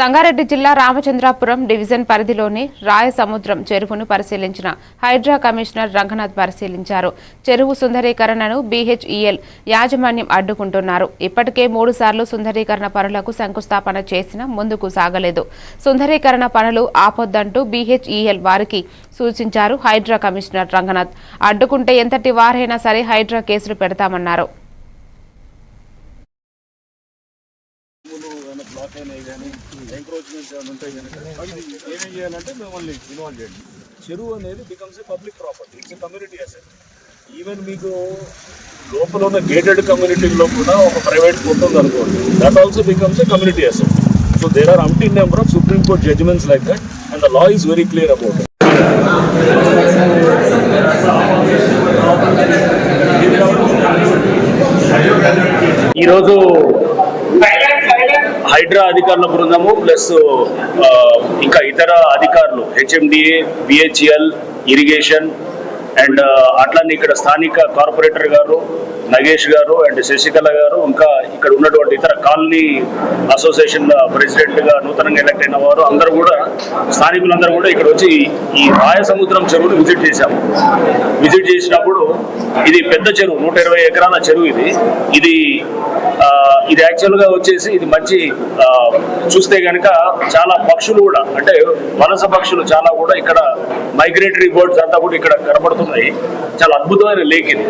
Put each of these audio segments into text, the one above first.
సంగారెడ్డి జిల్లా రామచంద్రాపురం డివిజన్ పరిధిలోని రాయసముద్రం చెరువును పరిశీలించిన హైడ్రా కమిషనర్ రంగనాథ్ పరిశీలించారు. చెరువు సుందరీకరణను బీహెచ్ఈఎల్ యాజమాన్యం అడ్డుకుంటున్నారు. ఇప్పటికే మూడు సార్లు సుందరీకరణ పనులకు శంకుస్థాపన చేసినా ముందుకు సాగలేదు. సుందరీకరణ పనులు ఆపొద్దంటూ బీహెచ్ఈఎల్ వారికి సూచించారు హైడ్రా కమిషనర్ రంగనాథ్. అడ్డుకుంటే ఎంతటి వారైనా సరే హైడ్రా కేసులు పెడతామన్నారు. రోడ్లు ఏమైనా బ్లాక్ అయినాయి కానీ ఎంక్రోచ్మెంట్స్ ఏమైనా ఉంటాయి కనుక ఏమేం చేయాలంటే మిమ్మల్ని ఇన్వాల్వ్ చేయండి. చెరువు అనేది becomes a public property it's community asset even మీకు లోపల ఉన్న గేటెడ్ కమ్యూనిటీలో కూడా ఒక ప్రైవేట్ కోర్ట్ ఉంది అనుకోండి. That also becomes a community asset so there are umpteen number of supreme court judgments like that and the law is very clear about ఈరోజు హైడ్రా అధికారుల బృందము ప్లస్ ఇంకా ఇతర అధికారులు హెచ్ఎండిఏ బిహెచ్ఎల్ ఇరిగేషన్ అండ్ అట్లానే ఇక్కడ స్థానిక కార్పొరేటర్ గారు నగేష్ గారు అండ్ శశికళ గారు ఇంకా ఇక్కడ కాలనీ అసోసియేషన్ ప్రెసిడెంట్గా నూతనంగా ఎలక్ట్ అయిన వారు అందరూ కూడా స్థానికులందరూ కూడా ఇక్కడ వచ్చి ఈ రాయ సముద్రం చెరువును విజిట్ చేశాము. విజిట్ చేసినప్పుడు ఇది పెద్ద చెరువు నూట ఇరవై ఎకరాల చెరువు ఇది. ఇది ఇది యాక్చువల్గా వచ్చేసి ఇది మంచి చూస్తే గనక చాలా పక్షులు కూడా అంటే వలస పక్షులు చాలా కూడా ఇక్కడ మైగ్రేటరీ బర్డ్స్ అంతా కూడా ఇక్కడ కనబడుతున్నాయి చాలా అద్భుతమైన లేక్ ఇది.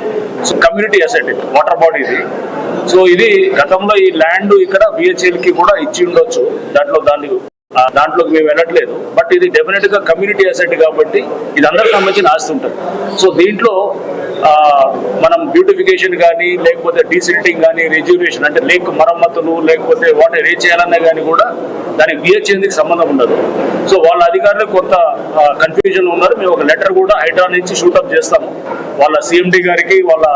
సో కమ్యూనిటీ అసెట్ ఇది వాటర్ బాడీ ఇది. సో ఇది గతంలో ఈ ల్యాండ్ ఇక్కడ బిహెచ్ఎల్కి కూడా ఇచ్చి ఉండొచ్చు. దాంట్లో దాన్ని దాంట్లోకి మేము వెళ్ళట్లేదు. బట్ ఇది డెఫినెట్గా కమ్యూనిటీ అసెట్ కాబట్టి ఇది అందరికి సంబంధించిన ఆస్తి ఉంటుంది. సో దీంట్లో ఆ, మనం బ్యూటిఫికేషన్ కానీ లేకపోతే డీసిల్టింగ్ కానీ రెజ్యూరేషన్ అంటే లేక్ మరమ్మతులు లేకపోతే వాటిని ఏ చేయాలన్నా కానీ కూడా దానికి బిహెచ్ఎందికి సంబంధం ఉండదు. సో వాళ్ళ అధికారులు కొంత కన్ఫ్యూజన్ ఉన్నారు. మేము ఒక లెటర్ కూడా హైడ్రా నుంచి షూటప్ చేస్తాము. వాళ్ళ సిఎండి గారికి వాళ్ళ